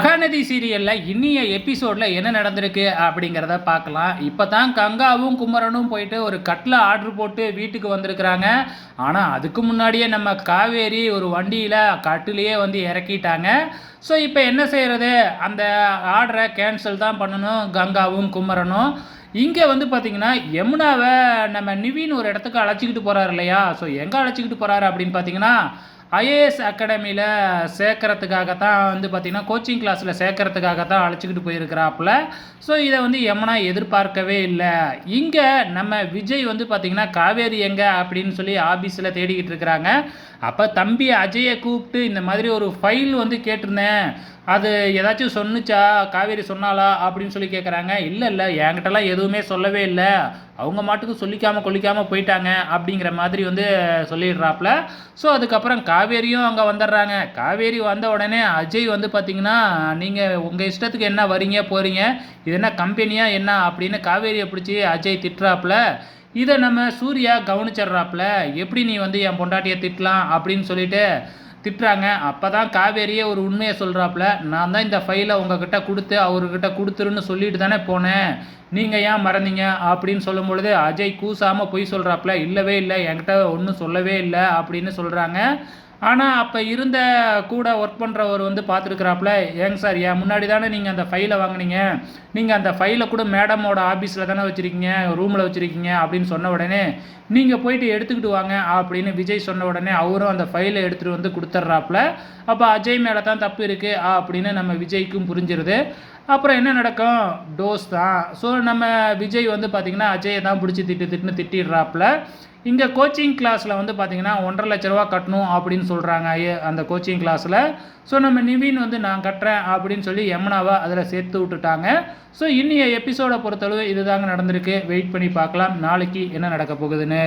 மகாநதி சீரியலில் இன்னிய எபிசோடில் என்ன நடந்திருக்கு அப்படிங்கிறத பார்க்கலாம். இப்போ தான் கங்காவும் குமரனும் போயிட்டு ஒரு கட்டில் ஆர்டர் போட்டு வீட்டுக்கு வந்திருக்கிறாங்க. ஆனால் அதுக்கு முன்னாடியே நம்ம காவேரி ஒரு வண்டியில் கட்டிலேயே வந்து இறக்கிட்டாங்க. ஸோ இப்போ என்ன செய்கிறது அந்த ஆர்டரை கேன்சல் தான் பண்ணணும் கங்காவும் குமரனும். இங்கே வந்து பார்த்திங்கன்னா யமுனாவை நம்ம நிவின் ஒரு இடத்துக்கு அழைச்சிக்கிட்டு போகிறாரு இல்லையா? ஸோ எங்கே அழைச்சிக்கிட்டு போகிறாரு அப்படின்னு பார்த்தீங்கன்னா ஐஏஎஸ் அகாடமியில் சேர்க்கறதுக்காக தான் வந்து பார்த்திங்கன்னா கோச்சிங் கிளாஸில் சேர்க்கறதுக்காக தான் அழைச்சிக்கிட்டு போயிருக்கிறாப்புல. ஸோ இதை வந்து எமனா எதிர்பார்க்கவே இல்லை. இங்கே நம்ம விஜய் வந்து பார்த்திங்கன்னா காவேரி எங்கே அப்படின்னு சொல்லி ஆஃபீஸில் தேடிக்கிட்டு இருக்கிறாங்க. அப்போ தம்பி அஜயை கூப்பிட்டு இந்த மாதிரி ஒரு ஃபைல் வந்து கேட்டிருந்தேன். அது ஏதாச்சும் சொன்னுச்சா? காவேரி சொன்னாலா அப்படின்னு சொல்லி கேட்குறாங்க இல்லை இல்லை என்கிட்டலாம் எதுவுமே சொல்லவே இல்லை. அவங்க மாட்டுக்கு சொல்லிக்காமல் கொல்லிக்காமல் போயிட்டாங்க அப்படிங்கிற மாதிரி வந்து சொல்லிடுறாப்புல. ஸோ அதுக்கப்புறம் கா காவேரியும் அங்கே வந்துடுறாங்க. காவேரி வந்த உடனே அஜய் வந்து பார்த்தீங்கன்னா நீங்கள் உங்கள் இஷ்டத்துக்கு என்ன வரீங்க போகிறீங்க இது என்ன கம்பெனியாக என்ன? அப்படின்னு காவேரியை பிடிச்சி அஜய் திட்டுறாப்புல. இதை நம்ம சூர்யா கவனிச்சிட்றாப்புல. எப்படி நீ வந்து என் பொண்டாட்டியை திட்டலாம்? அப்படின்னு சொல்லிட்டு திட்டுறாங்க. அப்போ தான் காவேரியே ஒரு உண்மையை சொல்கிறாப்புல நான் தான் இந்த ஃபைலை உங்ககிட்ட கொடுத்து அவர்கிட்ட கொடுத்துருன்னு சொல்லிட்டு தானே போனேன். நீங்கள் ஏன் மறந்தீங்க? அப்படின்னு சொல்லும் பொழுது அஜய் கூசாமல் பொய் சொல்கிறாப்புல இல்லவே இல்லை என்கிட்ட ஒன்றும் சொல்லவே இல்லை அப்படின்னு சொல்கிறாங்க ஆனால் அப்போ இருந்த கூட ஒர்க் பண்ணுறவர் வந்து பார்த்துருக்குறாப்புல ஏங்க சார் என் முன்னாடி தானே நீங்கள் அந்த ஃபைலை வாங்கினீங்க? நீங்கள் அந்த ஃபைலை கூட மேடமோட ஆஃபீஸில் தானே வச்சுருக்கீங்க? ரூமில் வச்சுருக்கீங்க? அப்படின்னு சொன்ன உடனே நீங்கள் போயிட்டு எடுத்துக்கிட்டு வாங்க அப்படின்னு விஜய் சொன்ன உடனே அவரும் அந்த ஃபைலை எடுத்துகிட்டு வந்து கொடுத்துட்றாப்புல. அப்போ அஜய் மேலே தான் தப்பு இருக்குது அப்படின்னு நம்ம விஜய்க்கும் புரிஞ்சிருது. அப்புறம் என்ன நடக்கும்? டோஸ் தான். ஸோ நம்ம விஜய் வந்து பார்த்திங்கன்னா அஜயை தான் பிடிச்சி திட்டு திட்டுன்னு திட்டிடுறாப்புல. இங்கே கோச்சிங் கிளாஸில் வந்து பார்த்திங்கன்னா ஒன்றரை லட்ச ரூபா கட்டணும் அப்படின்னு சொல்கிறாங்க அந்த கோச்சிங் கிளாஸில் ஸோ நம்ம நிவின் வந்து நான் கட்டுறேன் அப்படின்னு சொல்லி யமுனாவை அதில் சேர்த்து விட்டுட்டாங்க. ஸோ இன்றைய எபிசோடை பொறுத்தளவு இதுதாங்க நடந்திருக்கு. வெயிட் பண்ணி பார்க்கலாம். நாளைக்கு என்ன நடக்க போகுதுன்னு.